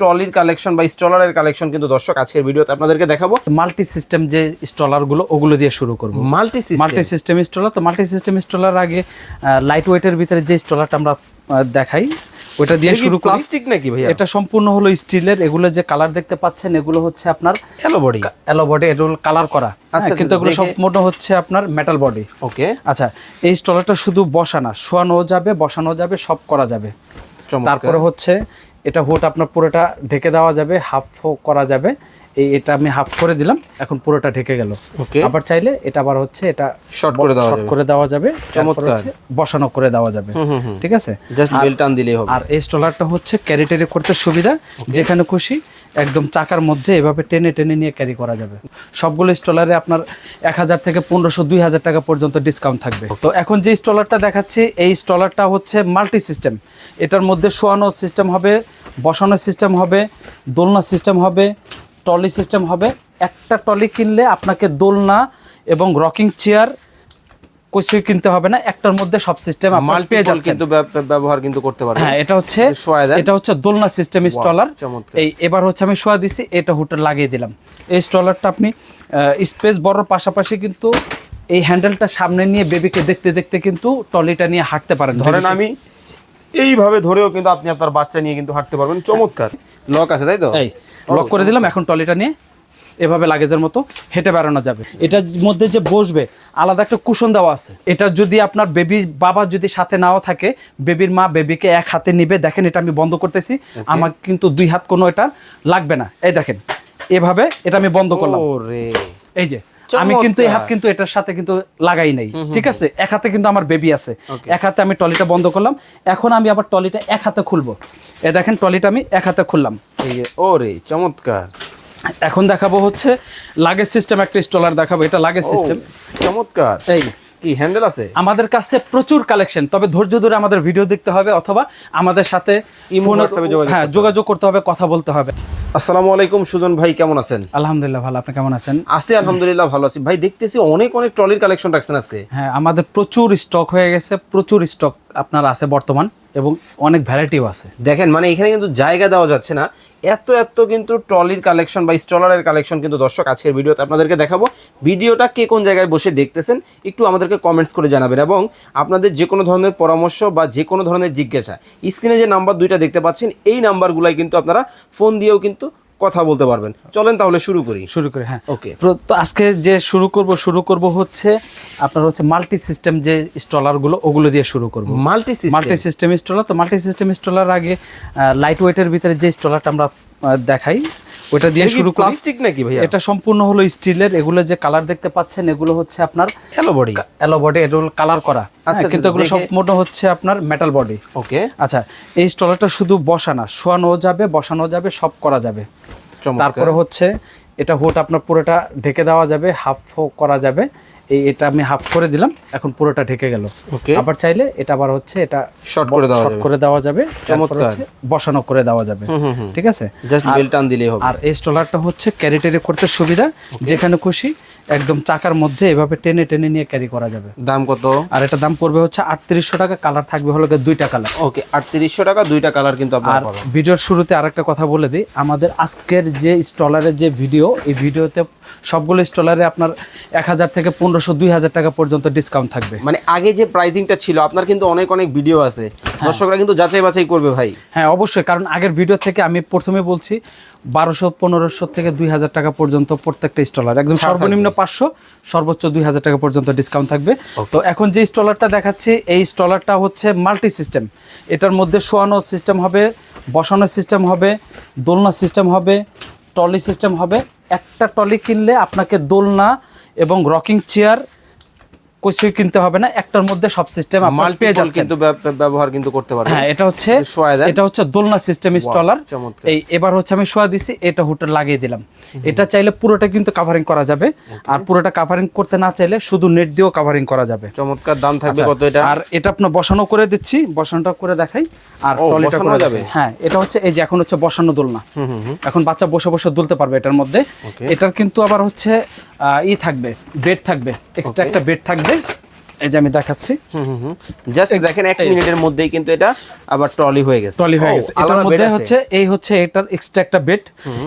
ট্রলির collection বা স্টলারের collection কিন্তু দর্শক আজকের ভিডিওতে আপনাদেরকে দেখাবো। মাল্টি সিস্টেম যে স্টলারগুলো ওগুলো দিয়ে শুরু করব। মাল্টি মাল্টি সিস্টেম স্টলার তো মাল্টি সিস্টেম স্টলার আগে লাইট ওয়েটের ভিতরে যে স্টলারটা আমরা দেখাই ওটা দিয়ে শুরু করি। প্লাস্টিক নাকি ভাইয়া? এটা সম্পূর্ণ হলো স্টিলের এগুলো যে কালার দেখতে পাচ্ছেন এগুলো হচ্ছে আপনার হ্যালো বডি অ্যালো বডি এগুলো কালার করা। আচ্ছা, হ্যাঁ, কিন্তু আচ্ছা, এগুলো সম্পূর্ণ হচ্ছে আপনার মেটাল বডি ওকে আচ্ছা এই স্টলারটা শুধু বসানা শোয়ানো যাবে বসানো যাবে সব করা যাবে। তারপরে হচ্ছে এটা হুট আপনার পুরোটা ঢেকে দেওয়া যাবে হাফ করা যাবে। এই এটা আমি হাফ করে দিলাম এখন পুরোটা ঢেকে গেল। ওকে আবার চাইলে এটা আবার হচ্ছে এটা শর্ট করে দেওয়া শর্ট করে দেওয়া যাবে চমৎকার। বসানো করে দেওয়া যাবে। ঠিক আছে? জাস্ট বেল টান দিলেই হবে। আর এই স্টলারটা হচ্ছে ক্যারি টেরি করতে সুবিধা যেখানে খুশি একদম চাকার মধ্যে এভাবে টেনে টেনে নিয়ে ক্যারি করা যাবে। সবগুলো স্টলারে আপনার এক হাজার থেকে পনেরোশো দুই হাজার টাকা পর্যন্ত ডিসকাউন্ট থাকবে। তো এখন যে স্টলারটা দেখাচ্ছি এই স্টলারটা হচ্ছে মাল্টি সিস্টেম এটার মধ্যে শোয়ানো সিস্টেম হবে বসানো সিস্টেম হবে দোলনা সিস্টেম হবে টলি সিস্টেম হবে। একটা টলি কিনলে আপনাকে দোলনা এবং রকিং চেয়ার কিছুই কিনতে হবে না একটার মধ্যে সব সিস্টেম পেয়ে যাচ্ছেন। কিন্তু ব্যবহার কিন্তু করতে পারবে হ্যাঁ এটা হচ্ছে এটা হচ্ছে দোলনা সিস্টেম স্টলার এই এবার হচ্ছে আমি শোয়া দিছি এটা হোটেল লাগিয়ে দিলাম। এই স্টলারটা আপনি স্পেস বড় পাশাপাশি কিন্তু এই হ্যান্ডেলটা সামনে নিয়ে বেবিকে দেখতে দেখতে কিন্তু টলিটা নিয়ে হাঁটতে পারেন। ধরেন আমি এইভাবে ধরেও কিন্তু আপনি আপনার বাচ্চা নিয়ে কিন্তু হাঁটতে পারবেন। চমৎকার। লক আছে তাই তো? এই লক করে দিলাম এখন টলিটা নিয়ে এভাবে লাগেজের মতো হেঁটে বেড়ানো যাবে। এটার মধ্যে যে বসবে আলাদা একটা কুশন দেওয়া আছে। এটা যদি আপনার বেবি বাবা যদি সাথে নাও থাকে বেবির মা বেবিকে এক হাতে নিবে। দেখেন এটা আমি বন্ধ করতেছি। আমার কিন্তু দুই হাত কোনো এটা লাগবে না। এই দেখেন এভাবে এটা আমি বন্ধ করলাম। ওরে। এই যে আমি কিন্তু এই হাত কিন্তু এটার সাথে কিন্তু লাগাই নাই। ঠিক আছে? এক হাতে কিন্তু আমার বেবি আছে। এক হাতে আমি টলিটা বন্ধ করলাম। এখন আমি আবার টলিটা এক হাতে খুলবো। এ দেখেন টলিটা আমি এক হাতে খুললাম। ওরে চমৎকার। এখন দেখাবো হচ্ছে লাগেজ সিস্টেম একটা স্টলার দেখাবো। এটা লাগেজ সিস্টেম চমৎকার। এই কি হ্যান্ডেল আছে? আমাদের কাছে প্রচুর কালেকশন তবে ধৈর্য ধরে আমাদের ভিডিও দেখতে হবে অথবা আমাদের সাথে হ্যাঁ যোগাযোগ করতে হবে কথা বলতে হবে। আসসালামু আলাইকুম সুজন ভাই কেমন আছেন? আলহামদুলিল্লাহ ভালো আপনি কেমন আছেন? আছি আলহামদুলিল্লাহ ভালো আছি। ভাই দেখতেছি অনেক অনেক ট্রলির কালেকশন রাখছেন আজকে। হ্যাঁ আমাদের প্রচুর স্টক হয়ে গেছে প্রচুর স্টক আপনার আছে বর্তমান এবং অনেক ভ্যারাইটিও আছে। দেখেন মানে এখানে কিন্তু জায়গা দেওয়া যাচ্ছে না। এত এত কিন্তু ট্রলির কালেকশন বা স্টলারের কালেকশন কিন্তু দর্শক আজকের ভিডিওতে আপনাদেরকে দেখাবো। ভিডিওটা কে কোন জায়গায় বসে দেখতেছেন একটু আমাদেরকে কমেন্টস করে জানাবেন এবং আপনাদের যে কোনো ধরনের পরামর্শ বা যে কোনো ধরনের জিজ্ঞাসা স্ক্রিনে যে নাম্বার দুইটা দেখতে পাচ্ছেন এই নাম্বারগুলাই কিন্তু আপনারা ফোন দিয়েও কিন্তু কথা বলতে পারবেন। চলেন তাহলে শুরু করি। শুরু করি হ্যাঁ। ওকে তো আজকে যে শুরু করব শুরু করব হচ্ছে আপনার হচ্ছে মাল্টি সিস্টেম যে স্টলারগুলো ওগুলো দিয়ে শুরু করব। মাল্টি মাল্টি সিস্টেম স্টলার তো মাল্টি সিস্টেম স্টলার আগে লাইট ওয়েটের ভিতরে যে স্টলারটা আমরা দেখাই ওটা দিয়ে শুরু করি। প্লাস্টিক নাকি ভাইয়া? এটা সম্পূর্ণ হলো স্টিলের এগুলো যে কালার দেখতে পাচ্ছেন এগুলো হচ্ছে আপনার এলো বডি অ্যালো বডি এগুলো কালার করা। আচ্ছা, হ্যাঁ, কিন্তু আচ্ছা, এগুলো সম্পূর্ণ হচ্ছে আপনার মেটাল বডি ওকে আচ্ছা এই স্টলারটা শুধু বসানা শোয়ানো যাবে বসানো যাবে সব করা যাবে। তারপরে হচ্ছে এটা হুট আপনার পুরোটা ঢেকে দেওয়া যাবে হাফ করা যাবে। এই এটা আমি হাফ করে দিলাম এখন পুরোটা ঢেকে গেল। ওকে আবার চাইলে এটা আবার হচ্ছে এটা শর্ট করে দেওয়া শর্ট করে দেওয়া যাবে চমৎকার। বসানো করে দেওয়া যাবে। ঠিক আছে? জাস্ট বেল টান দিলেই হবে। আর এই স্টলারটা হচ্ছে ক্যারি টেরি করতে সুবিধা যেখানে খুশি একদম চাকার মধ্যে এভাবে টেনে টেনে নিয়ে ক্যারি করা যাবে। দাম কত? আর এটা দাম পড়বে হচ্ছে আটত্রিশশো টাকা কালার থাকবে হলো দুইটা কালার ওকে আটত্রিশশো টাকা দুইটা কালার কিন্তু আপনারা আর ভিডিওর শুরুতে আরেকটা কথা বলে দিই আমাদের আজকের যে স্টলারের যে ভিডিও এই ভিডিওতে সবগুলো স্টলারে আপনার এক হাজার থেকে পনেরোশো দুই হাজার টাকা পর্যন্ত ডিসকাউন্ট থাকবে। মানে আগে যে প্রাইসিংটা ছিল আপনার কিন্তু অনেক অনেক ভিডিও আছে। দর্শকরা কিন্তু যাচাই বাছাই করবে ভাই। হ্যাঁ অবশ্যই কারণ আগের ভিডিও থেকে আমি প্রথমে বলছি বারোশো পনেরোশো থেকে দুই হাজার টাকা পর্যন্ত প্রত্যেকটা স্টলার একদম সর্বনিম্ন পাঁচশো সর্বোচ্চ দুই হাজার টাকা পর্যন্ত ডিসকাউন্ট থাকবে। তো এখন যে স্টলারটা দেখাচ্ছি এই স্টলারটা হচ্ছে মাল্টি সিস্টেম এটার মধ্যে শোয়ানো সিস্টেম হবে বসানো সিস্টেম হবে দোলনা সিস্টেম হবে টলি সিস্টেম হবে একটা টলি কিনলে আপনাকে দোলনা এবং রকিং চেয়ার কিছুই কিনতে হবে না একটার মধ্যে সব সিস্টেম পেয়ে মাল্টিপল যাচ্ছেন। কিন্তু ব্যবহার কিন্তু করতে পারবে হ্যাঁ এটা হচ্ছে এটা হচ্ছে দোলনা সিস্টেম স্টলার চমৎকার। এই এবার হচ্ছে আমি শোয়া দিছি এটা হোটেল লাগিয়ে দিলাম। এটা চাইলে পুরোটা কিন্তু কাভারিং করা যাবে। আর পুরোটা কাভারিং করতে না চাইলে শুধু নেট দিয়েও কাভারিং করা যাবে। চমৎকার দাম থাকবে আচ্ছা, কত এটা? আর এটা আপনার বসানো করে দিচ্ছি বসানোটা করে দেখাই। আর টলিটা করে যাবে? হ্যাঁ এটা হচ্ছে এই যে এখন হচ্ছে বসানো দোলনা। এখন বাচ্চা বসে বসে দুলতে পারবে এটার মধ্যে। এটার কিন্তু আবার হচ্ছে আহ, ই থাকবে বেড থাকবে। এক্সট্রা একটা বেড থাকবে। এই যে আমি দেখাচ্ছি। জাস্ট দেখেন এক মিনিটের মধ্যেই কিন্তু এটা আবার ট্রলি হয়ে গেছে। ট্রলি হয়ে গেছে। এটার মধ্যে হচ্ছে এই হচ্ছে এটার এক্সট্রা একটা বেড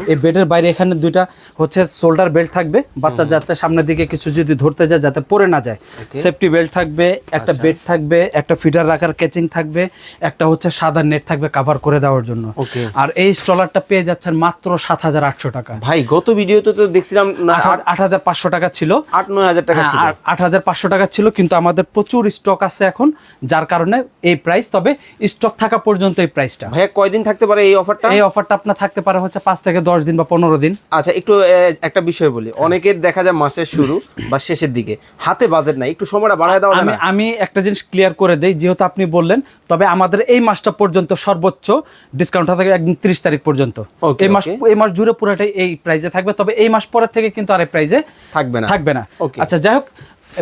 এই বেডের বাইরে এখানে দুইটা হচ্ছে শোল্ডার বেল্ট থাকবে। বাচ্চা যাতে সামনের দিকে কিছু যদি ধরতে যায় যাতে পড়ে না যায়। সেফটি বেল্ট থাকবে একটা আচ্ছা। বেড থাকবে একটা ফিডার রাখার কেচিং থাকবে একটা হচ্ছে সাদা নেট থাকবে কভার করে দেওয়ার জন্য। আর এই স্ট্রলারটা পেয়ে যাচ্ছেন মাত্র সাত হাজার আটশো টাকা। ভাই গত ভিডিওতে তো দেখছিলাম না আট- হাজার পাঁচশো টাকা ছিল। আট নয় হাজার টাকা হ্যাঁ, ছিল। আট হাজার পাঁচশো টাকা ছিল কিন্তু আমাদের প্রচুর স্টক আছে এখন যার কারণে এই প্রাইস তবে স্টক থাকা পর্যন্ত এই প্রাইসটা ভাইয়া কয়দিন থাকতে পারে এই অফারটা এই অফারটা আপনার থাকতে পারে হচ্ছে পাঁচ থেকে দশ দিন বা পনেরো দিন। আচ্ছা একটু একটা বিষয় বলি। অনেকের দেখা যায় মাসের শুরু বা শেষের দিকে। হাতে বাজেট নাই একটু সময়টা বাড়ায় দেওয়া আমি আমি একটা জিনিস ক্লিয়ার করে দেই যেহেতু আপনি বললেন তবে আমাদের এই মাসটা পর্যন্ত সর্বোচ্চ ডিসকাউন্ট থাকে একদম তিরিশ তারিখ পর্যন্ত। এই মাস এই মাস জুড়ে পুরোটাই এই প্রাইসে থাকবে তবে এই মাস পরের থেকে কিন্তু আর এই প্রাইসে থাকবে না। থাকবে না। আচ্ছা যাই হোক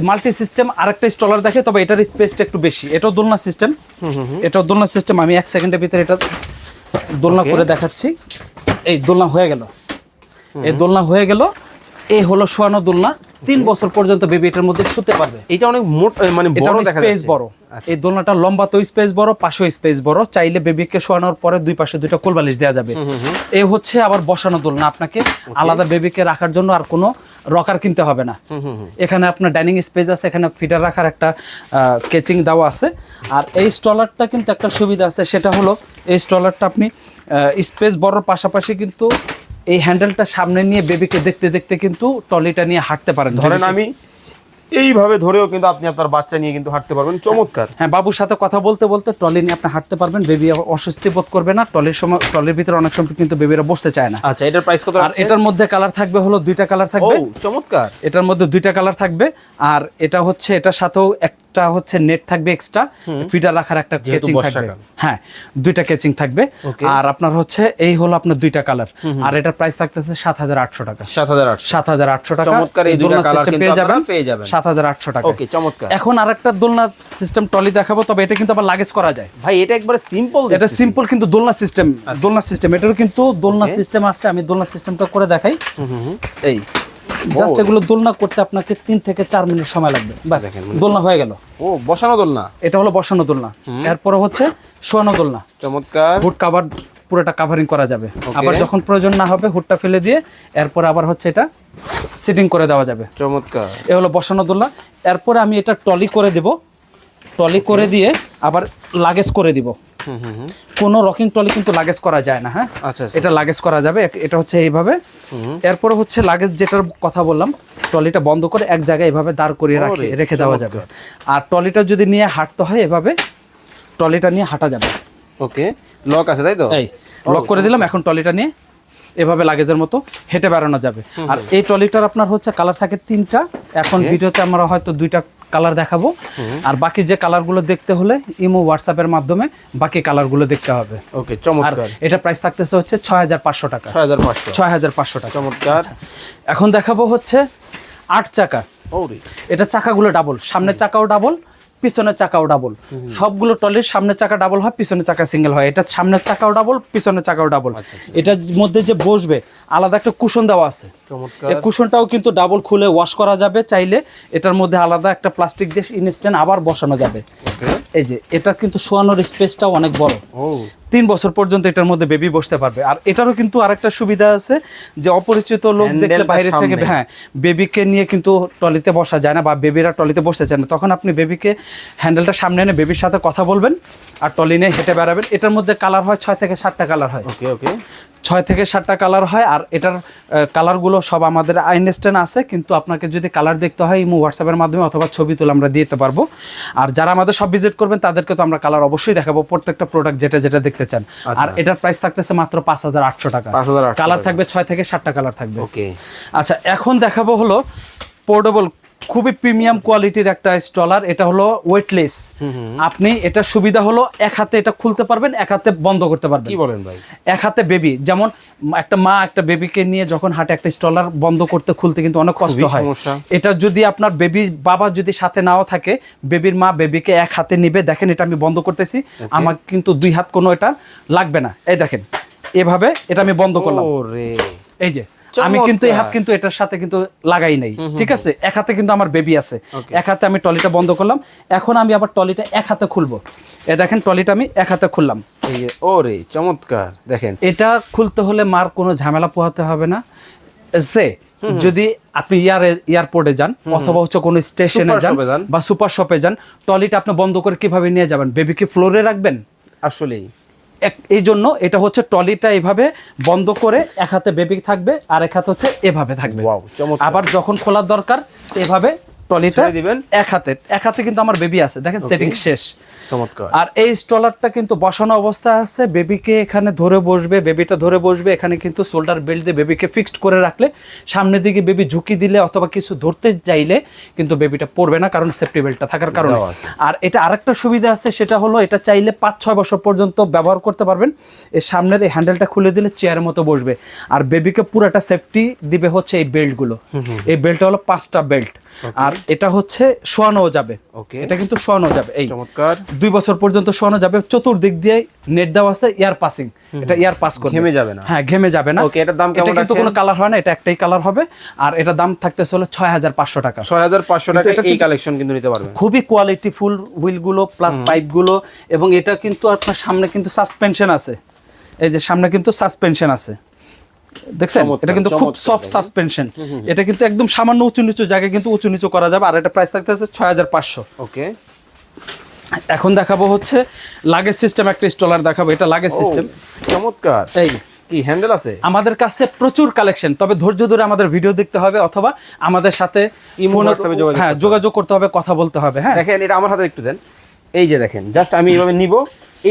মাল্টি সিস্টেম আরেকটা স্টলার দেখে তবে এটার স্পেসটা একটু বেশি। এটাও দোলনা সিস্টেম এটাও দোলনা সিস্টেম আমি এক সেকেন্ডের ভিতরে এটা দোলনা করে দেখাচ্ছি। এই দোলনা হয়ে গেল। এই দোলনা হয়ে গেল। এই হলো শোয়ানো দোলনা। তিন বছর পর্যন্ত বেবি এটার মধ্যে শুতে পারবে। এটা অনেক মোট মানে বড় দেখা স্পেস বড়। এই দোলনাটা লম্বা তো স্পেস বড় পাশেও স্পেস বড়। চাইলে বেবিকে শোয়ানোর পরে দুই পাশে দুইটা কোল বালিশ দেওয়া যাবে এই হচ্ছে আবার বসানো দোলনা আপনাকে। আলাদা বেবিকে রাখার জন্য আর কোনো রকার কিনতে হবে না। এখানে আপনার ডাইনিং স্পেস আছে এখানে ফিটার রাখার একটা কেচিং দেওয়া আছে। আর এই স্টলারটা কিন্তু একটা সুবিধা আছে সেটা হলো এই স্টলারটা আপনি স্পেস বড়র পাশাপাশি কিন্তু এই হ্যান্ডেলটা সামনে নিয়ে বেবিকে দেখতে দেখতে কিন্তু টলিটা নিয়ে হাঁটতে পারেন। ধরেন আমি এইভাবে ধরেও কিন্তু আপনি আপনার বাচ্চা নিয়ে কিন্তু হাঁটতে পারবেন। চমৎকার। হ্যাঁ বাবুর সাথে কথা বলতে বলতে ট্রলি নিয়ে আপনি হাঁটতে পারবেন। বেবি অস্বস্তি বোধ করবে না। টলের সময় টলের ভিতরে অনেক সময় কিন্তু বেবিরা বসতে চায় না। আচ্ছা এটার প্রাইস কত আর এটার মধ্যে কালার থাকবে হলো দুইটা কালার থাকবে। চমৎকার। এটার মধ্যে দুইটা কালার থাকবে। আর এটা হচ্ছে এটার সাথেও একটা হচ্ছে নেট থাকবে এক্সট্রা ফিডার রাখার একটা কেচিং থাকবে। হ্যাঁ দুইটা কেচিং থাকবে। আর আপনার হচ্ছে এই হলো আপনার দুইটা কালার আর এটার প্রাইস থাকতেছে সাত হাজার আটশো টাকা। সাত হাজার আটশো। টাকা। চমৎকার এই দোলনা colour পেয়ে যাবেন। পেয়ে যাবেন। সাত হাজার আটশো টাকা। ওকে চমৎকার। এখন আরেকটা দোলনা সিস্টেম ট্রলি দেখাবো তবে এটা কিন্তু আবার লাগেজ করা যায়। ভাই এটা একবারে সিম্পল এটা সিম্পল কিন্তু দোলনা সিস্টেম দোলনা সিস্টেম এটারও কিন্তু দোলনা সিস্টেম আছে আমি দোলনা সিস্টেমটা করে দেখাই। এই। জাস্ট এগুলো দোলনা করতে আপনাকে তিন থেকে চার মিনিট সময় লাগবে। বাস দোলনা হয়ে গেল। ও বসানো দোলনা? এটা হলো বসানো দোলনা। এরপরে হচ্ছে শোয়ানো দোলনা। চমৎকার। হুড কাভার পুরোটা কাভারিং করা যাবে। আবার যখন প্রয়োজন না হবে হুডটা ফেলে দিয়ে এরপর আবার হচ্ছে এটা সিটিং করে দেওয়া যাবে। চমৎকার। এ হলো বসানো দোলনা। এরপরে আমি এটা টলি করে দিব। টলি করে দিয়ে আবার লাগেজ করে দিব। কোনো রকিং টলি কিন্তু লাগেজ করা যায় না হ্যাঁ? আচ্ছা আচ্ছা। এটা লাগেজ করা যাবে এটা হচ্ছে এইভাবে। এরপরে হচ্ছে লাগেজ যেটার কথা বললাম ট্রলিটা বন্ধ করে এক জায়গায় এভাবে দাঁড় করিয়ে রাখে রেখে দেওয়া যাবে। আর ট্রলিটা যদি নিয়ে হাঁটতে হয় এভাবে ট্রলিটা নিয়ে হাঁটা যাবে। ওকে লক আছে তাই তো? এই লক করে দিলাম এখন ট্রলিটা নিয়ে এভাবে লাগেজের মতো হেঁটে বেড়ানো যাবে। আর এই ট্রলিটার আপনার হচ্ছে কালার থাকে তিনটা। এখন ভিডিওতে আমরা হয়তো দুইটা কালার দেখাবো। আর বাকি যে কালারগুলো দেখতে হলে ইমো হোয়াটসঅ্যাপের মাধ্যমে বাকি কালারগুলো দেখতে হবে। ওকে চমৎকার। এটা প্রাইস থাকতেছে হচ্ছে ছয় হাজার পাঁচশো টাকা। ছয় হাজার পাঁচশো। ছয় হাজার পাঁচশো টাকা। চমৎকার। এখন দেখাবো হচ্ছে আট চাকা। ওরে। এটা চাকাগুলো ডাবল সামনের চাকাও ডাবল পিছনের চাকাও ডাবল সবগুলো টলির সামনের চাকা ডাবল হয় পিছনের চাকা সিঙ্গেল হয়। এটা সামনের চাকাও ডাবল পিছনের চাকাও ডাবল আচ্ছা, আচ্ছা। এটার মধ্যে যে বসবে আলাদা একটা কুশন দেওয়া আছে। কুশনটাও কিন্তু ডাবল খুলে ওয়াশ করা যাবে চাইলে। এটার মধ্যে আলাদা একটা প্লাস্টিক দিয়ে ইনস্ট্যান্ট আবার বসানো যাবে। এই যে এটা কিন্তু শোয়ানোর স্পেসটাও অনেক বড়। তিন বছর পর্যন্ত এটার মধ্যে বেবি বসতে পারবে। আর এটারও কিন্তু আরেকটা সুবিধা আছে যে অপরিচিত লোক দেখলে বাইরে থেকে হ্যাঁ বেবিকে নিয়ে কিন্তু টলিতে বসা যায় না বা বেবিরা টলিতে বসতে চায় না। তখন আপনি বেবিকে হ্যান্ডেলটা সামনে এনে বেবির সাথে কথা বলবেন। আর টলি নিয়ে হেঁটে বেড়াবেন। এটার মধ্যে কালার হয় ছয় থেকে সাতটা কালার হয়। ওকে ওকে। ছয় থেকে সাতটা কালার হয় আর এটার কালারগুলো সব আমাদের আইনস্টেন আছে কিন্তু আপনাকে যদি কালার দেখতে হয় ইমো হোয়াটসঅ্যাপের মাধ্যমে অথবা ছবি তুলে আমরা দিতে পারব। আর যারা আমাদের সব ভিজিট করবেন তাদেরকে তো আমরা কালার অবশ্যই দেখাবো প্রত্যেকটা প্রোডাক্ট যেটা যেটা দেখতে চান। আচ্ছা। আর এটার প্রাইস থাকতেছে মাত্র পাঁচ হাজার আটশো টাকা। 5,800 কালার থাকবে ছয় থেকে সাতটা কালার থাকবে। ওকে। আচ্ছা এখন দেখাবো হলো পোর্টেবল খুবই প্রিমিয়াম কোয়ালিটির একটা স্টলার এটা হলো ওয়েটলেস আপনি এটা সুবিধা হলো এক হাতে এটা খুলতে পারবেন এক হাতে বন্ধ করতে পারবেন। কি বলেন ভাই? এক হাতে বেবি যেমন একটা মা একটা বেবিকে নিয়ে যখন হাটে একটা স্টলার বন্ধ করতে খুলতে কিন্তু অনেক কষ্ট হয়। এটা যদি আপনার বেবি বাবা যদি সাথে নাও থাকে বেবির মা বেবিকে এক হাতে নিবে দেখেন এটা আমি বন্ধ করতেছি আমার কিন্তু দুই হাত কোনো এটা লাগবে না। এই দেখেন এভাবে এটা আমি বন্ধ করলাম। এই যে আমি কিন্তু এই হাত কিন্তু এটার সাথে কিন্তু লাগাই নাই। ঠিক আছে? এক হাতে কিন্তু আমার বেবি আছে। এক হাতে আমি টলিটা বন্ধ করলাম। এখন আমি আবার টলিটা এক হাতে খুলবো। এ দেখেন টলিটা আমি এক হাতে খুললাম। ওরে চমৎকার। দেখেন। এটা খুলতে হলে মার কোনো ঝামেলা পোহাতে হবে না। সে যদি আপনি ইয়ার এয়ারপোর্টে যান অথবা হচ্ছে কোনো স্টেশনে যান। বা সুপার শপে যান টয়লেট আপনি বন্ধ করে কীভাবে নিয়ে যাবেন? বেবিকে ফ্লোরে রাখবেন? আসলেই। এই জন্য এটা হচ্ছে টলিটা এভাবে বন্ধ করে এক হাতে বেবি থাকবে আর এক হাতে হচ্ছে এভাবে থাকবে। আবার যখন খোলার দরকার এভাবে ছেড়ে দিবেন। এক হাতে এক হাতে কিন্তু আমার বেবি আছে। দেখেন সেটিং শেষ। চমৎকার। আর এই স্টলারটা কিন্তু বসানো অবস্থা আছে। বেবিকে এখানে ধরে বসবে বেবিটা ধরে বসবে। এখানে কিন্তু শোল্ডার বেল্ট দিয়ে বেবিকে ফিক্সড করে রাখলে সামনের দিকে বেবি ঝুঁকি দিলে অথবা কিছু ধরতে চাইলে কিন্তু বেবিটা পড়বে না কারণ সেফটি বেল্টটা থাকার কারণে। আর এটা আরেকটা সুবিধা আছে সেটা হলো এটা চাইলে পাঁচ ছয় বছর পর্যন্ত ব্যবহার করতে পারবেন। এই সামনের এই হ্যান্ডেলটা খুলে দিলে চেয়ারের মতো বসবে। আর বেবিকে পুরাটা সেফটি দিবে হচ্ছে এই বেল্টগুলো এই বেল্টটা হলো পাঁচটা বেল্ট আর এটা হচ্ছে শোয়ানো যাবে। ওকে এটা কিন্তু শোয়ানো যাবে। এই চমৎকার। দুই বছর পর্যন্ত শোয়ানো যাবে। চতুর্দিক দিয়ে নেট দেওয়া আছে এয়ার পাসিং এটা এয়ার পাস করবে। ঘেমে যাবে না। হ্যাঁ ঘেমে যাবে না। Okay, এটার দাম কেমন কিন্তু কোনো কালার হয় না এটা একটাই কালার হবে। আর এটা দাম থাকতেছে হলো ছয় হাজার পাঁচশো টাকা। ছয় হাজার পাঁচশো কিন্তু টাকা এটা এই কালেকশন কিন্তু নিতে পারবেন। খুবই কোয়ালিটি ফুল হুইলগুলো প্লাস পাইপগুলো। এবং এটা কিন্তু আপনার সামনে কিন্তু সাসপেনশন আছে। এই যে সামনে কিন্তু সাসপেনশন আছে। দেখছেন? এটা কিন্তু খুব সফট সাসপেনশন এটা কিন্তু একদম সামান্য উঁচু নিচু জায়গায় কিন্তু উঁচু নিচু করা যাবে আর এটা প্রাইস থাকতেছে ছয় হাজার পাঁচশো। ওকে। এখন দেখাবো হচ্ছে লাগেজ সিস্টেম একটা স্টলার দেখাবো। এটা লাগেজ সিস্টেম চমৎকার। এই। কি হ্যান্ডেল আছে? আমাদের কাছে প্রচুর কালেকশন তবে ধৈর্য ধরে আমাদের ভিডিও দেখতে হবে অথবা আমাদের সাথে হ্যাঁ যোগাযোগ করতে হবে কথা বলতে হবে হ্যাঁ। দেখেন এটা আমার হাতে একটু দেন। এই যে দেখেন জাস্ট আমি এইভাবে নিব।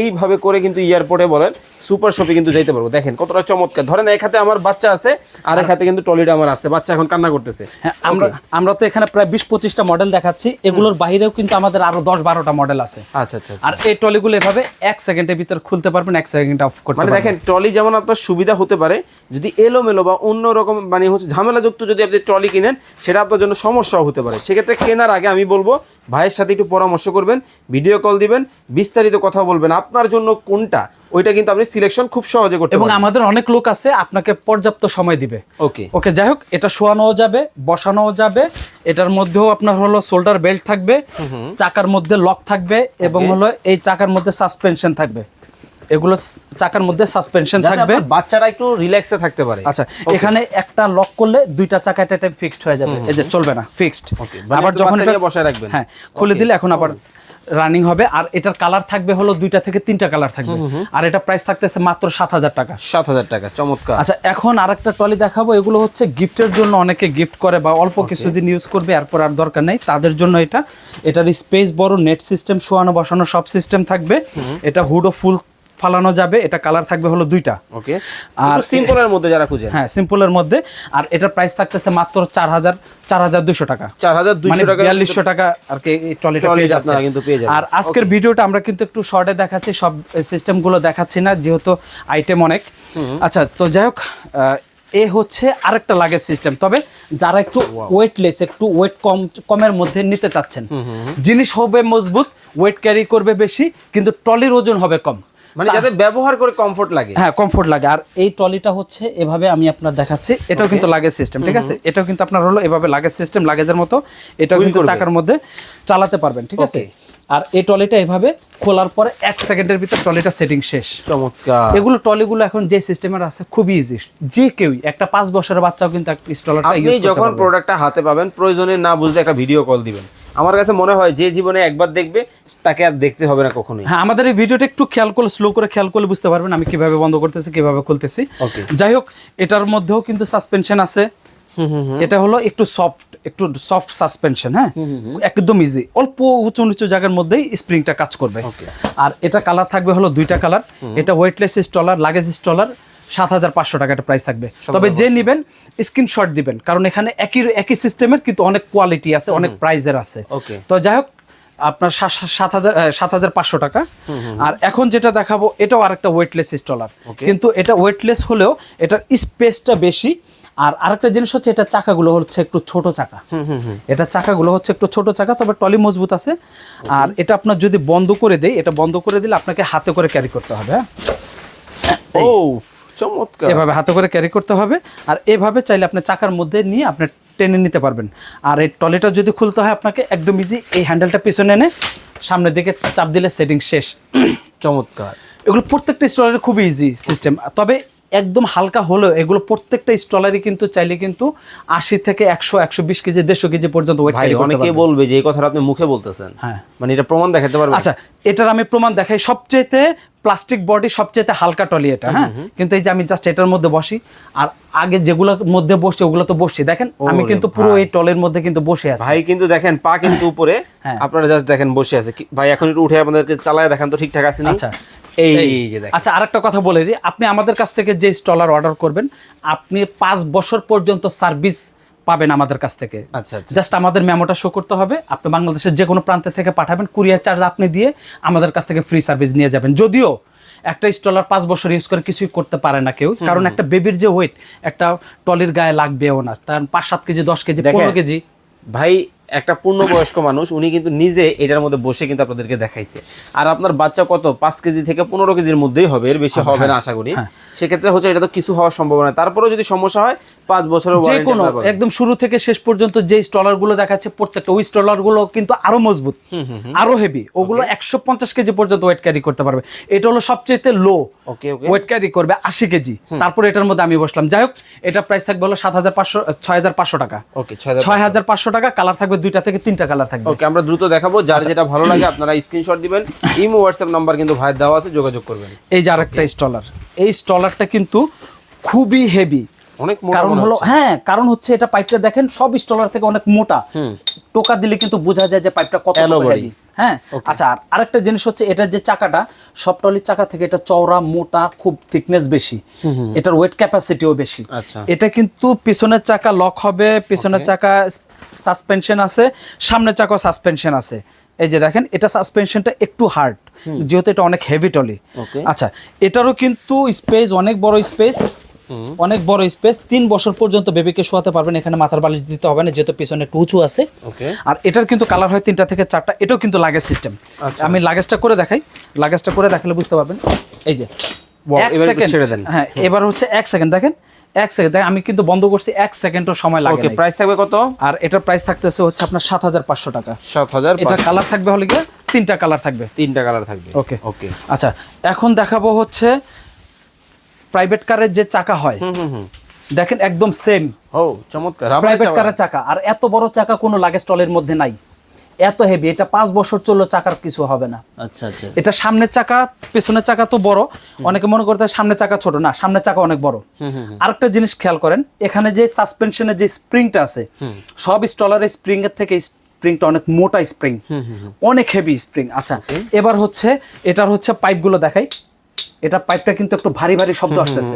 এইভাবে করে কিন্তু এয়ারপোর্টে বলেন সুপার শপে কিন্তু যেতে পারব। দেখেন কতটা চমৎকার। ধরেন এক হাতে আমার বাচ্চা আছে আর এক হাতে কিন্তু টলিটা আমার আছে। বাচ্চা এখন কান্না করতেছে। হ্যাঁ আমরা আমরা তো এখানে প্রায় বিশ পঁচিশটা মডেল দেখাচ্ছি। এগুলোর বাইরেও কিন্তু আমাদের আরও দশ বারোটা মডেল আছে। আচ্ছা আচ্ছা আচ্ছা। আর এই টলিগুলো এভাবে এক সেকেন্ডের ভিতরে খুলতে পারবেন এক সেকেন্ড অফ করতে মানে দেখেন ট্রলি যেমন আপনার সুবিধা হতে পারে যদি এলোমেলো বা অন্য রকম মানে হচ্ছে ঝামেলাযুক্ত যদি আপনি ট্রলি কিনেন সেটা আপনার জন্য সমস্যাও হতে পারে। সেক্ষেত্রে কেনার আগে আমি বলব ভাইয়ের সাথে একটু পরামর্শ করবেন ভিডিও কল দিবেন বিস্তারিত কথা বলবেন। আপনার জন্য কোনটা ওইটা কিন্তু আপনি সিলেকশন খুব সহজে করতে এবং আমাদের অনেক লোক আছে আপনাকে পর্যাপ্ত সময় দিবে। ওকে ওকে যাই হোক এটা শোয়ানোও যাবে বসানোও যাবে এটার মধ্যেও আপনার হলো শোল্ডার বেল্ট থাকবে চাকার মধ্যে লক থাকবে এবং হলো এই চাকার মধ্যে সাসপেনশন থাকবে। এগুলো চাকার মধ্যে সাসপেনশন থাকবে। বাচ্চারা একটু রিল্যাক্সে থাকতে পারে। আচ্ছা এখানে একটা লক করলে দুইটা চাকা এটা ফিক্সড হয়ে যাবে। এই যে চলবে না ফিক্সড মানে আবার যখন বসায় রাখবেন। হ্যাঁ খুলে দিলে এখন আবার রানিং হবে আর এটার কালার থাকবে হলো দুইটা থেকে তিনটা কালার থাকবে। আর এটা প্রাইস থাকতেছে মাত্র সাত হাজার টাকা। সাত হাজার টাকা চমৎকার। আচ্ছা এখন আর একটা টলি দেখাবো এগুলো হচ্ছে গিফটের জন্য অনেকে গিফট করে বা অল্প কিছুদিন ইউজ করবে এরপর আর দরকার নেই তাদের জন্য এটা। এটার স্পেস বড় নেট সিস্টেম শোয়ানো বসানো সব সিস্টেম থাকবে। এটা হুডো ফুল ফালানো যাবে এটা কালার থাকবে হলো দুইটা। ওকে আর সিম্পলের মধ্যে যারা খুঁজে হ্যাঁ সিম্পলের মধ্যে। আর এটার প্রাইস থাকতেছে মাত্র চার হাজার চার হাজার দুশো টাকা। চার হাজার মানে দুইশো টাকা বিয়াল্লিশশো টাকা আর কি ট্রলিটা পেয়ে যাচ্ছে। কিন্তু পেয়ে যাবেন। আর আজকের ভিডিওটা আমরা কিন্তু একটু শর্টে দেখাচ্ছি সব সিস্টেমগুলো দেখাচ্ছি না যেহেতু আইটেম অনেক। আচ্ছা তো যাই হোক এ হচ্ছে আরেকটা লাগেজ সিস্টেম তবে যারা একটু ওয়েটলেস একটু ওয়েট কম কমের মধ্যে নিতে চাচ্ছেন জিনিস হবে মজবুত ওয়েট ক্যারি করবে বেশি কিন্তু ট্রলির ওজন হবে কম। মানে যাতে ব্যবহার করে কমফোর্ট লাগে। হ্যাঁ কমফোর্ট লাগে। আর এই ট্রলিটা হচ্ছে এভাবে আমি আপনার দেখাচ্ছি। এটাও কিন্তু লাগেজ সিস্টেম ঠিক আছে? এটাও কিন্তু আপনার হলো এভাবে লাগেজ সিস্টেম লাগেজের মতো। এটাও কিন্তু চাকার মধ্যে চালাতে পারবেন ঠিক আছে? আর এই ট্রলিটা এভাবে খোলার পরে এক সেকেন্ডের ভিতর ট্রলিটা সেটিং শেষ। চমৎকার। এগুলো ট্রলিগুলো এখন যে সিস্টেমের আছে খুবই ইজি যে কেউই একটা পাঁচ বছরের বাচ্চাও কিন্তু একটা স্টলারটা আপনি ইউজ করতে যখন প্রোডাক্টটা হাতে পাবেন প্রয়োজনে না বুঝলে একটা ভিডিও কল দিবেন। আমার কাছে মনে হয় যে জীবনে একবার দেখবে তাকে আর দেখতে হবে না কখনোই। হ্যাঁ আমাদের এই ভিডিওটা একটু খেয়াল করলে স্লো করে খেয়াল করলে বুঝতে পারবেন আমি কীভাবে বন্ধ করতেছি কীভাবে খুলতেছি। Okay. যাই হোক এটার মধ্যেও কিন্তু সাসপেনশন আছে। এটা হলো একটু সফট একটু সফট সাসপেনশন হ্যাঁ? একদম ইজি অল্প উঁচু নিচু জায়গার মধ্যেই স্প্রিংটা কাজ করবে. আর এটা কালার থাকবে হলো দুইটা কালার এটা ওয়েটলেস স্টলার লাগেজ স্টলার সাত হাজার পাঁচশো টাকা একটা প্রাইস থাকবে। তবে যে নিবেন স্ক্রিনশট দিবেন। কারণ এখানে একই একই সিস্টেমের কিন্তু অনেক কোয়ালিটি আছে অনেক প্রাইজের আছে. তো যাই হোক আপনার সাত হাজার সাত হাজার পাঁচশো টাকা। আর এখন যেটা দেখাবো এটাও আরেকটা ওয়েটলেস স্টলার কিন্তু এটা ওয়েটলেস হলেও এটার স্পেসটা বেশি। আর আরেকটা জিনিস হচ্ছে এটা চাকাগুলো হচ্ছে একটু ছোট চাকা। এটা চাকাগুলো হচ্ছে একটু ছোট চাকা তবে টলি মজবুত আছে। আর এটা আপনার যদি বন্ধ করে দেয় এটা বন্ধ করে দিলে আপনাকে হাতে করে ক্যারি করতে হবে হ্যাঁ? ও চমৎকার। এভাবে হাতে করে ক্যারি করতে হবে। আর এভাবে চাইলে আপনি চাকার মধ্যে নিয়ে আপনি টেনে নিতে পারবেন। আর এই ট্রলিটা যদি খুলতে হয় আপনাকে একদম ইজি এই হ্যান্ডেলটা পিছনে এনে সামনের দিকে চাপ দিলে সেটিং শেষ। চমৎকার। এগুলো প্রত্যেকটা স্টলের খুবই ইজি সিস্টেম তবে একদম হালকা হলেও এগুলো প্রত্যেকটা স্টলারই কিন্তু চাইলে কিন্তু আশি থেকে একশো একশো বিশ কেজি দেড়শো কেজি পর্যন্ত ওয়েট ভাই অনেকে বলবে যে এই কথাটা আপনি মুখে বলতেছেন। হ্যাঁ। মানে এটা প্রমাণ দেখাতে পারবেন। আচ্ছা এটার আমি প্রমাণ দেখাই। সবচেয়েতে প্লাস্টিক বডি সবচেয়ে হালকা টলি এটা হ্যাঁ? কিন্তু এই যে আমি জাস্ট এটার মধ্যে বসি আর আগে যেগুলোর মধ্যে বসছি ওগুলো তো বসছি। দেখেন আমি কিন্তু পুরো এই টলের মধ্যে কিন্তু বসে আছি। ভাই কিন্তু দেখেন পা কিন্তু উপরে। হ্যাঁ। আপনারা জাস্ট দেখেন বসে আছে। ভাই এখন একটু উঠে আপনাদেরকে চালায় দেখেন তো ঠিকঠাক আছে না? আচ্ছা। এই যে আচ্ছা আরেকটা কথা বলে দিই। আপনি আমাদের কাছ থেকে যে স্টলার অর্ডার করবেন আপনি পাঁচ বছর পর্যন্ত সার্ভিস পাবেন আমাদের কাছ থেকে। আচ্ছা আচ্ছা। জাস্ট আমাদের মেমোটা শো করতে হবে। আপনি বাংলাদেশের যে কোনো প্রান্তে থেকে পাঠাবেন কুরিয়ার চার্জ আপনি দিয়ে আমাদের কাছ থেকে ফ্রি সার্ভিস নিয়ে যাবেন। যদিও একটা স্টলার পাঁচ বছর ইউজ করে কিছুই করতে পারে না কেউ কারণ একটা বেবির যে ওয়েট একটা টলির গায়ে লাগবেও না। তার পাঁচ সাত কেজি দশ কেজি। পনেরো কেজি। ভাই একটা পূর্ণবয়স্ক মানুষ উনি কিন্তু নিজে এটার মধ্যে বসে কিন্তু আপনাদেরকে দেখাইছে। আর আপনার বাচ্চা কত? পাঁচ কেজি থেকে পনেরো কেজির মধ্যেই হবে এর বেশি হবে না আশা করি। হ্যাঁ। সেক্ষেত্রে হচ্ছে এটা তো কিছু হওয়ার সম্ভাবনা তারপরেও যদি সমস্যা হয় পাঁচ বছরের যে কোনো একদম শুরু থেকে শেষ পর্যন্ত যে স্টলারগুলো দেখাচ্ছে প্রত্যেকটা ওই স্টলারগুলো কিন্তু আরও মজবুত আরও হেভি ওগুলো একশো পঞ্চাশ কেজি পর্যন্ত ওয়েট ক্যারি করতে পারবে। এটা হলো সবচেয়ে লো ওয়েট ক্যারি করবে আশি কেজি। তারপর এটার মধ্যে আমি বসলাম। যাই হোক এটা প্রাইস থাকবে হলো সাত হাজার পাঁচশো ছয় হাজার পাঁচশো টাকা। ওকে ছয় হাজার পাঁচশো। টাকা কালার থাকবে দুইটা থেকে তিনটা কালার থাকবে। ওকে আমরা দ্রুত দেখাবো। যার আচ্ছা। যেটা ভালো লাগে আপনারা স্ক্রিনশট দিবেন। ইমো হোয়াটসঅ্যাপ নাম্বার কিন্তু ভাইয়ের দেওয়া আছে যোগাযোগ করবেন। এই যে আরেকটা স্টলার এই স্টলারটা কিন্তু খুবই হেভি অনেক কারণ হলো। হ্যাঁ কারণ হচ্ছে এটা পাইপটা দেখেন সব স্টলার থেকে অনেক মোটা। টোকা দিলে কিন্তু বোঝা যায় যে পাইপটা কত হেভি হ্যাঁ? আচ্ছা আর আরেকটা জিনিস হচ্ছে এটার যে চাকাটা সব টলির চাকা থেকে এটা চওড়া মোটা খুব থিকনেস বেশি। এটার ওয়েট ক্যাপাসিটিও বেশি। আচ্ছা। এটা কিন্তু পিছনের চাকা লক হবে পিছনের চাকা সাসপেনশন আছে সামনের চাকা সাসপেনশন আছে। এই যে দেখেন এটা সাসপেনশনটা একটু হার্ড যেহেতু এটা অনেক হেভি টলি আচ্ছা এটারও কিন্তু স্পেস অনেক বড় স্পেস অনেক বড় স্পেস তিন বছর পর্যন্ত বেবিকে শোয়াতে পারবেন এখানে মাথার বালিশ দিতে হবে না যেহেতু পিছনে একটু উঁচু আছে। আর এটার কিন্তু কালার হয় তিনটা থেকে চারটা এটাও কিন্তু লাগেজ সিস্টেম আচ্ছা। আমি লাগেজটা করে দেখাই লাগেজটা করে দেখালে বুঝতে পারবেন। এই যে হ্যাঁ এবার হচ্ছে এক সেকেন্ড দেখেন এক সেকেন্ড দেখেন আমি কিন্তু বন্ধ করছি এক সেকেন্ডও সময় লাগে ওকে প্রাইস থাকবে কত? আর এটার প্রাইস থাকতেছে হচ্ছে আপনার সাত হাজার পাঁচশো টাকা। সাত হাজার এটা কালার থাকবে হলে গিয়ে তিনটা কালার থাকবে। তিনটা কালার থাকবে। ওকে। ওকে। আচ্ছা এখন দেখাবো হচ্ছে প্রাইভেট কারের যে চাকা হয় দেখেন একদম সেম ও চমৎকার। প্রাইভেট। কারের চাকা। আর এত বড় চাকা কোনো লাগেজ টলের মধ্যে নাই। এত হেভি এটা পাঁচ বছর চলল চাকার কিছু হবে না। আচ্ছা আচ্ছা। এটা সামনের চাকা পেছনের চাকা তো বড়। অনেকে মনে করতে সামনের চাকা ছোট। না সামনের চাকা অনেক বড়। আরেকটা জিনিস খেয়াল করেন এখানে যে সাসপেনশনের যে স্প্রিংটা আছে সব স্টলারের স্প্রিং এর থেকে স্প্রিংটা অনেক মোটা স্প্রিং অনেক হেভি স্প্রিং আচ্ছা এবার হচ্ছে এটার হচ্ছে পাইপগুলো দেখাই। এটা পাইপটা কিন্তু একটু ভারী ভারী শব্দ আসতেছে।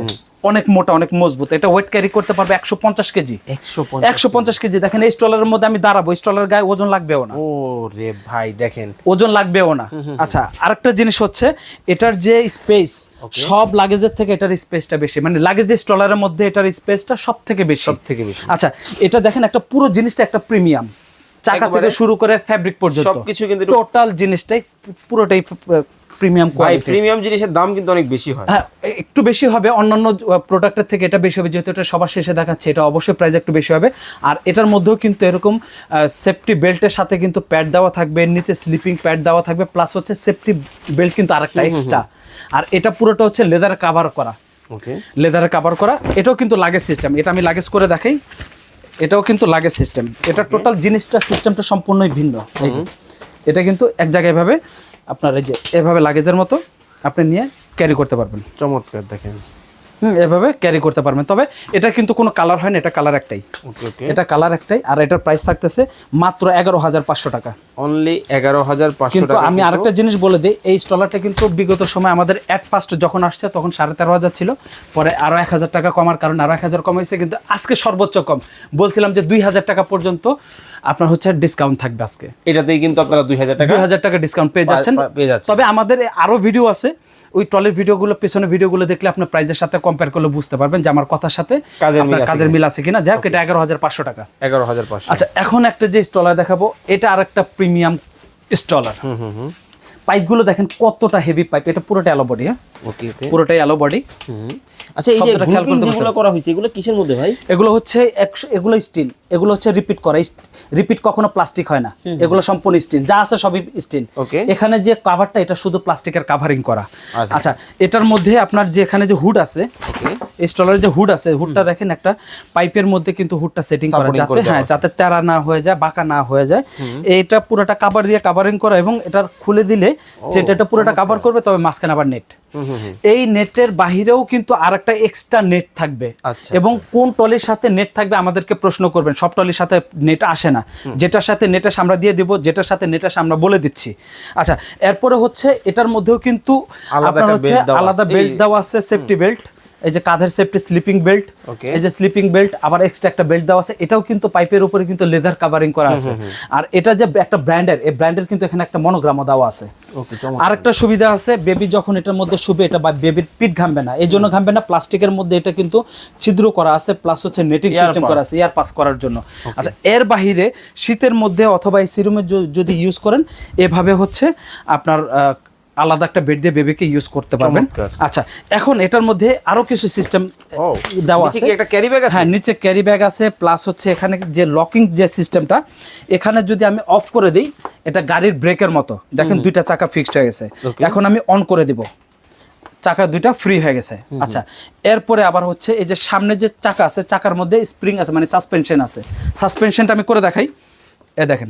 অনেক মোটা অনেক মজবুত। এটা ওয়েট ক্যারি করতে পারবে একশো পঞ্চাশ কেজি। একশো পঞ্চাশ কেজি। দেখেন এই স্টলারের মধ্যে আমি দাঁড়াবো। স্টলার গায়ে ওজন লাগবেও না। ও রে ভাই দেখেন। ওজন লাগবেও না। আচ্ছা আরেকটা জিনিস হচ্ছে এটার যে স্পেস সব লাগেজের থেকে এটার স্পেসটা বেশি। মানে লাগেজের স্টলারের মধ্যে এটার স্পেসটা সব থেকে বেশি। সব থেকে বেশি। আচ্ছা এটা দেখেন একটা পুরো জিনিসটা একটা প্রিমিয়াম চাকা থেকে শুরু করে ফ্যাব্রিক পর্যন্ত। সবকিছু কিন্তু টোটাল জিনিসটাই পুরোটাই প্রিমিয়াম কোয়ালিটি প্রিমিয়াম জিনিসের দাম কিন্তু অনেক বেশি হয়। হ্যাঁ একটু বেশি হবে অন্যান্য প্রোডাক্টের থেকে এটা বেশি হবে যেহেতু এটা সবার শেষে দেখাচ্ছে এটা অবশ্যই প্রাইস একটু বেশি হবে। আর এটার মধ্যেও কিন্তু এরকম সেফটি বেল্টের সাথে কিন্তু প্যাড দেওয়া থাকবে নিচে স্লিপিং প্যাড দেওয়া থাকবে প্লাস হচ্ছে সেফটি বেল্ট কিন্তু আরেকটা এক্সট্রা আর এটা পুরোটা হচ্ছে লেদার কাভার করা। ওকে। লেদারে কাভার করা এটাও কিন্তু লাগেজ সিস্টেম এটা আমি লাগেজ করে দেখাই এটাও কিন্তু লাগেজ সিস্টেম এটা টোটাল জিনিসটা সিস্টেমটা সম্পূর্ণই ভিন্ন। এই যে এটা কিন্তু এক জায়গায় এভাবে আপনার এই যে এভাবে লাগেজের মতো আপনি নিয়ে ক্যারি করতে পারবেন। চমৎকার দেখেন। এভাবে ক্যারি করতে পারবেন। তবে এটা কিন্তু কোনো কালার হয় না এটা কালার একটাই। এটা কালার একটাই আর এটার প্রাইস থাকতেছে মাত্র এগারো হাজার পাঁচশো টাকা। অনলি এগারো হাজার কিন্তু আমি আরেকটা জিনিস বলে দিই এই স্টলারটা কিন্তু বিগত সময় আমাদের অ্যাট ফার্স্ট যখন আসছে তখন সাড়ে তেরো হাজার ছিল। পরে আরও এক হাজার টাকা কমার কারণে আরও এক হাজার কমাইছে কিন্তু আজকে সর্বোচ্চ কম। বলছিলাম যে দুই হাজার টাকা পর্যন্ত আপনার হচ্ছে ডিসকাউন্ট থাকবে আজকে। এটাতেই কিন্তু আপনারা দুই হাজার টাকা দুই হাজার টাকা ডিসকাউন্ট পেয়ে যাচ্ছেন। পেয়ে যাচ্ছেন। তবে আমাদের আরও ভিডিও আছে ওই টলের ভিডিওগুলো পেছনে ভিডিওগুলো দেখলে আপনার প্রাইজের সাথে কম্পেয়ার করলে বুঝতে পারবেন যে আমার কথার সাথে কাজের মিল আছে কিনা। মিল আছে কিনা। যাই হোক এটা এগারো হাজার পাঁচশো টাকা। এগারো হাজার পাঁচশো। আচ্ছা এখন একটা যে স্টলার দেখাবো এটা আরেকটা প্রিমিয়াম স্টলার পাইপগুলো দেখেন কতটা হেভি পাইপ এটা পুরোটা অ্যালো বডি হ্যাঁ? ওকে ওকে পুরোটাই আলো বডি আচ্ছা এই যে করা হয়েছে এগুলো কিসের মধ্যে ভাই? এগুলো হচ্ছে একশো এগুলো স্টিল এগুলো হচ্ছে রিপিট করা। রিপিট কখনো প্লাস্টিক হয় না। এগুলো সম্পূর্ণ স্টিল যা আছে সবই স্টিল এখানে যে কাভারটা এটা শুধু প্লাস্টিকের কাভারিং করা। আচ্ছা। আচ্ছা এটার মধ্যে আপনার যে এখানে যে হুড আছে স্টলের যে হুড আছে হুডটা দেখেন একটা পাইপের মধ্যে কিন্তু হুডটা সেটিং করা যাতে হ্যাঁ যাতে তেরা না হয়ে যায় বাঁকা না হয়ে যায়। এটা পুরোটা কাভার দিয়ে কাভারিং করা এবং এটা খুলে দিলে যেটা এটা পুরোটা কাভার করবে তবে মাঝখানে আবার নেট এই নেটের বাহিরেও কিন্তু আর একটা এক্সট্রা নেট থাকবে। আচ্ছা, এবং কোন টলের সাথে নেট থাকবে আমাদেরকে প্রশ্ন করবেন। সব টলের সাথে নেট আসে না। যেটার সাথে নেট আসে আমরা দিয়ে দিব যেটার সাথে নেট আসে আমরা বলে দিচ্ছি। আচ্ছা এরপরে হচ্ছে এটার মধ্যেও কিন্তু আপনার হচ্ছে আলাদা বেল্ট দেওয়া আছে সেফটি বেল্ট এই যে কাঁধের সেফটি স্লিপিং বেল্ট এই যে স্লিপিং বেল্ট আবার এক্সট্রা একটা বেল্ট দেওয়া আছে। এটাও কিন্তু পাইপের উপরে কিন্তু লেদার কাভারিং করা আছে। আর এটা যে একটা ব্র্যান্ডের এই ব্র্যান্ডের কিন্তু এখানে একটা মনোগ্রামও দেওয়া আছে। আরেকটা সুবিধা আছে বেবি যখন এটার মধ্যে শুবে এটা বা বেবির পিঠ ঘামবে না। এই জন্য ঘামবে না প্লাস্টিকের মধ্যে এটা কিন্তু ছিদ্র করা আছে প্লাস হচ্ছে নেটিং সিস্টেম করা আছে এয়ার পাস করার জন্য। আচ্ছা এর বাহিরে শীতের মধ্যে অথবা এই সিরুমে যদি ইউজ করেন এভাবে হচ্ছে আপনার আলাদা একটা বেড দিয়ে বেবিকে ইউজ করতে পারবেন। আচ্ছা এখন এটার মধ্যে আরও কিছু সিস্টেম দেওয়া আছে। একটা ক্যারি ব্যাগ আছে? হ্যাঁ নিচে ক্যারি ব্যাগ আছে প্লাস হচ্ছে এখানে যে লকিং যে সিস্টেমটা এখানে যদি আমি অফ করে দিই এটা গাড়ির ব্রেকের মতো। দেখেন দুইটা চাকা ফিক্সড হয়ে গেছে। এখন আমি অন করে দিব। চাকা দুইটা ফ্রি হয়ে গেছে। আচ্ছা এরপরে আবার হচ্ছে এই যে সামনে যে চাকা আছে চাকার মধ্যে স্প্রিং আছে মানে সাসপেনশন আছে। সাসপেনশনটা আমি করে দেখাই। এ দেখেন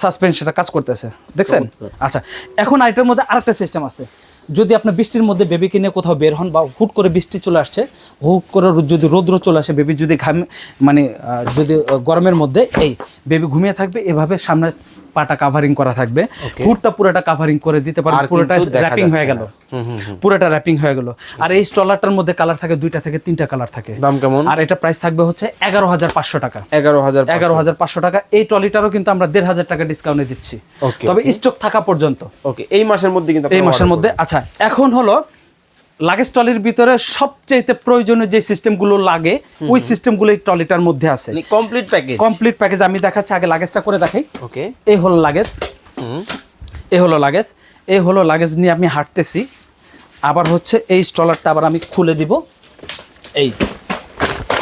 সাসপেনশনটা কাজ করতেছে। দেখছেন? আচ্ছা এখন এটার মধ্যে আরেকটা সিস্টেম আছে। যদি আপনার বৃষ্টির মধ্যে বেবিকে নিয়ে কোথাও বের হন বা হুট করে বৃষ্টি চলে আসছে হুট করে যদি রৌদ্র চলে আসে বেবি যদি ঘাম মানে যদি গরমের মধ্যে এই বেবি ঘুমিয়ে থাকবে এভাবে সামনে পাটা কাভারিং করা থাকবে. হুডটা পুরোটা কাভারিং করে দিতে পারবে পুরোটা র্যাপিং হয়ে গেল। হুম, হুম, হুম। পুরোটা র্যাপিং হয়ে গেল। আর এই স্টলারটার মধ্যে কালার থাকে দুইটা থেকে তিনটা কালার থাকে। দাম কেমন? আর এটা প্রাইস থাকবে হচ্ছে এগারো হাজার পাঁচশো টাকা। এগারো হাজার এগারো হাজার পাঁচশো টাকা। এই ট্রলিটারও কিন্তু আমরা দেড় হাজার টাকা ডিসকাউন্টে দিচ্ছি। তবে স্টক থাকা পর্যন্ত। ওকে এই মাসের মধ্যে কিন্তু এই মাসের মধ্যে আচ্ছা এখন হলো লাগেজ ট্রলির ভিতরে সবচেয়ে প্রয়োজনীয় যে সিস্টেমগুলো লাগে ওই সিস্টেমগুলো এই ট্রলিটার মধ্যে আছে। কমপ্লিট প্যাকেজ কমপ্লিট প্যাকেজ আমি দেখাচ্ছি আগে লাগেজটা করে দেখাই। ওকে এই হলো লাগেজ। হুম। এই হলো লাগেজ। এই হলো লাগেজ নিয়ে আমি হাঁটতেছি। আবার হচ্ছে এই স্টলারটা আবার আমি খুলে দিব। এই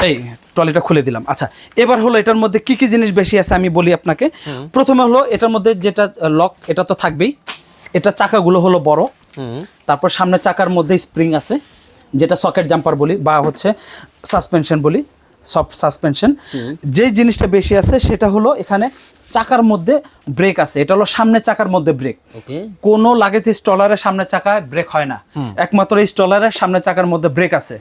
এই ট্রলিটা খুলে দিলাম। আচ্ছা এবার হলো এটার মধ্যে কি কি জিনিস বেশি আছে আমি বলি আপনাকে। প্রথমে হলো এটার মধ্যে যেটা লক এটা তো থাকবেই। এটা চাকাগুলো হলো বড়। তারপর সামনে চাকার মধ্যে স্প্রিং আছে যেটা সকেট জাম্পার বলি বা হচ্ছে সাসপেনশন বলি সফট সাসপেনশন। যে জিনিসটা বেশি আছে সেটা হলো এখানে চাকার মধ্যে ব্রেক আছে। এটা হলো সামনের চাকার মধ্যে ব্রেক কোন লাগেজ স্টলারের সামনের চাকায় ব্রেক হয় না। একমাত্র এই স্টলারের সামনে চাকার মধ্যে ব্রেক আছে।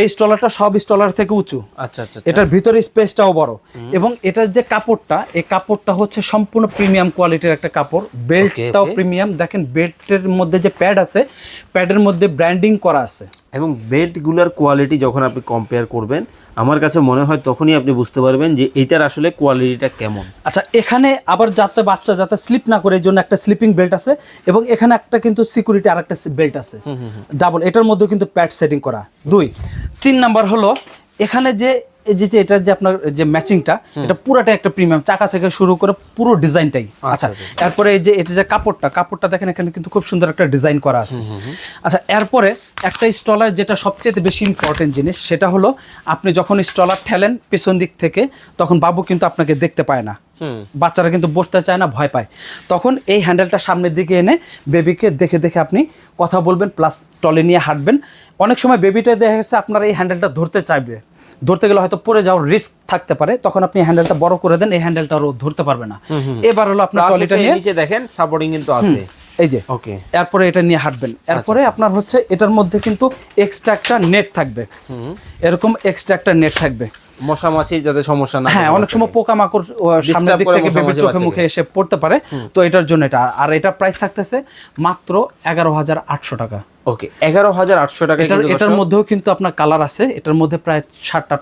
এই স্টলারটা সব স্টলার থেকে উঁচু। আচ্ছা আচ্ছা এটার ভিতরে স্পেসটাও বড়। এবং এটার যে কাপড়টা এই কাপড়টা হচ্ছে সম্পূর্ণ প্রিমিয়াম কোয়ালিটির একটা কাপড়। বেল্টটাও প্রিমিয়াম দেখেন বেল্টের মধ্যে যে প্যাড আছে প্যাডের মধ্যে ব্র্যান্ডিং করা আছে। এবং বেডগুলোর কোয়ালিটি যখন আপনি কম্পেয়ার করবেন আমার কাছে মনে হয় তখনই আপনি বুঝতে পারবেন যে এটার আসলে কোয়ালিটিটা কেমন। আচ্ছা এখানে আবার যাতে বাচ্চা যাতে স্লিপ না করে এই জন্য একটা স্লিপিং বেল্ট আছে এবং এখানে একটা কিন্তু সিকিউরিটি আর একটা বেল্ট আছে ডাবল এটার মধ্যেও কিন্তু প্যাড সেটিং করা। দুই তিন নাম্বার হলো এখানে যে এই যে এটার যে আপনার যে ম্যাচিংটা এটা পুরাটাই একটা প্রিমিয়াম। চাকা থেকে শুরু করে পুরো ডিজাইনটাই। আচ্ছা আচ্ছা, এরপরে এই যে এটা যে কাপড়টা কাপড়টা দেখেন এখানে কিন্তু খুব সুন্দর একটা ডিজাইন করা আছে। আচ্ছা এরপরে একটা স্টলার যেটা সবচেয়ে বেশি ইম্পর্টেন্ট জিনিস সেটা হলো আপনি যখন স্টলার ঠেলেন পেছন দিক থেকে তখন বাবু কিন্তু আপনাকে দেখতে পায় না। বাচ্চারা কিন্তু বসতে চায় না ভয় পায়। তখন এই হ্যান্ডেলটা সামনের দিকে এনে বেবিকে দেখে দেখে আপনি কথা বলবেন প্লাস টলে নিয়ে হাঁটবেন। অনেক সময় বেবিটা দেখা গেছে আপনার এই হ্যান্ডেলটা ধরতে চাইবে। ধরতে গেলে হয়তো পড়ে যাওয়ার রিস্ক থাকতে পারে তখন আপনি হ্যান্ডেলটা বড় করে দেন এই হ্যান্ডেলটা আরও ধরতে পারবে না। এবার হলো আপনার হচ্ছে নিয়ে নিচে দেখেন সাপোর্টিং কিন্তু আছে। এই যে। ওকে এরপরে এটা নিয়ে হাঁটবেন। এরপরে আপনার হচ্ছে এটার মধ্যে কিন্তু এক্সট্রা একটা নেট থাকবে। এরকম এক্সট্রা একটা নেট থাকবে। মশা মাছি যাতে সমস্যা না হ্যাঁ অনেক সময় পোকামাকড় ও, সামনের দিক থেকে বেবির চোখে মুখে এসে পড়তে পারে। তো এটার জন্য এটা আর এটার প্রাইস থাকতেছে মাত্র এগারো হাজার আটশো টাকা। ওকে এগারো হাজার আটশো টাকা এটার মধ্যেও কিন্তু আপনার কালার আছে। এটার মধ্যে প্রায় সাতটা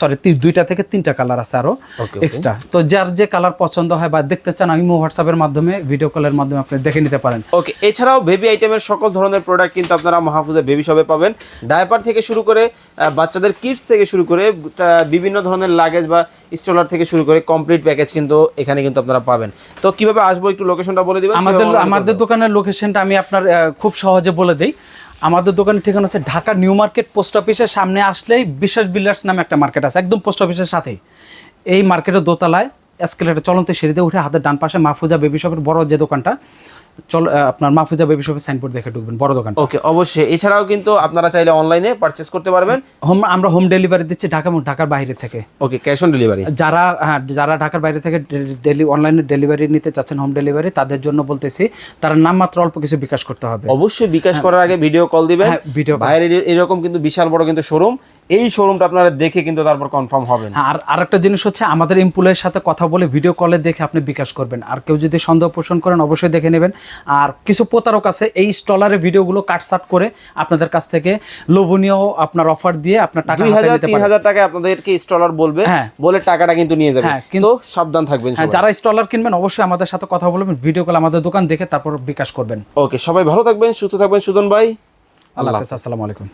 সরি দুইটা থেকে তিনটা কালার আছে আরও Okay, okay. এক্সট্রা তো যার যে কালার পছন্দ হয় বা দেখতে চান আমি হোয়াটসঅ্যাপের মাধ্যমে ভিডিও কলের মাধ্যমে আপনি দেখে নিতে পারেন। ওকে এছাড়াও বেবি আইটেমের সকল ধরনের প্রোডাক্ট কিন্তু আপনারা মাহফুজের বেবি শপে পাবেন। ডায়াপার থেকে শুরু করে বাচ্চাদের কিডস থেকে শুরু করে বিভিন্ন ধরনের লাগেজ বা স্টলার থেকে শুরু করে কমপ্লিট প্যাকেজ কিন্তু এখানে কিন্তু আপনারা পাবেন। তো কীভাবে আসব একটু লোকেশনটা বলে দিবেন আমাদের আমাদের দোকানের লোকেশনটা আমি আপনার খুব সহজে বলে দেই। আমাদের দোকানের ঠিকানা আছে ঢাকা নিউ মার্কেট পোস্ট অফিসের সামনে আসলেই বিশ্বাস বিল্ডার্স নামে একটা মার্কেট আছে, একদম পোস্ট অফিসের সাথে এই মার্কেটের দোতলায় এসকেলেটার চলন্ত সিঁড়িতে উঠে হাতের ডান পাশে মাহফুজা বেবি শপের বড় যে দোকানটা চল আপনার মাহফুজা বেবি শপের সাইনবোর্ড দেখে ঢুকবেন বড় দোকান ওকে অবশ্যই। এছাড়াও কিন্তু আপনারা চাইলে অনলাইনে পারচেস করতে পারবেন। হোম আমরা হোম ডেলিভারি দিচ্ছি ঢাকা এবং ঢাকার বাইরে থেকে। ওকে ক্যাশ অন ডেলিভারি যারা হ্যাঁ যারা ঢাকার বাইরে থেকে ডেলি অনলাইনে ডেলিভারি নিতে চাচ্ছেন হোম ডেলিভারি তাদের জন্য বলতেছি তারা নামমাত্র অল্প কিছু বিকাশ করতে হবে। অবশ্যই বিকাশ করার আগে ভিডিও কল দিবেন। ভিডিও video বাইরে এরকম কিন্তু বিশাল বড় কিন্তু শোরুম এই শোরুমটা আপনারা দেখে কিন্তু তারপর কনফার্ম হবেন। হ্যাঁ, আর আরেকটা জিনিস হচ্ছে আমাদের এমপ্লয়ের সাথে কথা বলে ভিডিও কলে দেখে আপনি বিকাশ করবেন। আর কেউ যদি সন্দেহ পোষণ করেন অবশ্যই দেখে নেবেন। আর কিছু প্রতারক আছে এই স্টলারের ভিডিওগুলো কাটসাট করে আপনাদের কাছ থেকে লোভনীয় আপনার অফার দিয়ে আপনার টাকা দুই হাজার তিন হাজার টাকা আপনাদেরকে স্টলার বলবে হ্যাঁ। বলে টাকাটা কিন্তু নিয়ে যাবে। হ্যাঁ, কিন্তু সাবধান থাকবেন যারা স্টলার কিনবেন অবশ্যই আমাদের সাথে কথা বলবেন ভিডিও কল আমাদের দোকান দেখে তারপর বিকাশ করবেন। ওকে সবাই ভালো থাকবেন সুস্থ থাকবেন সুজন ভাই। আল্লাহ হাফেজ। আসসালামু আলাইকুম।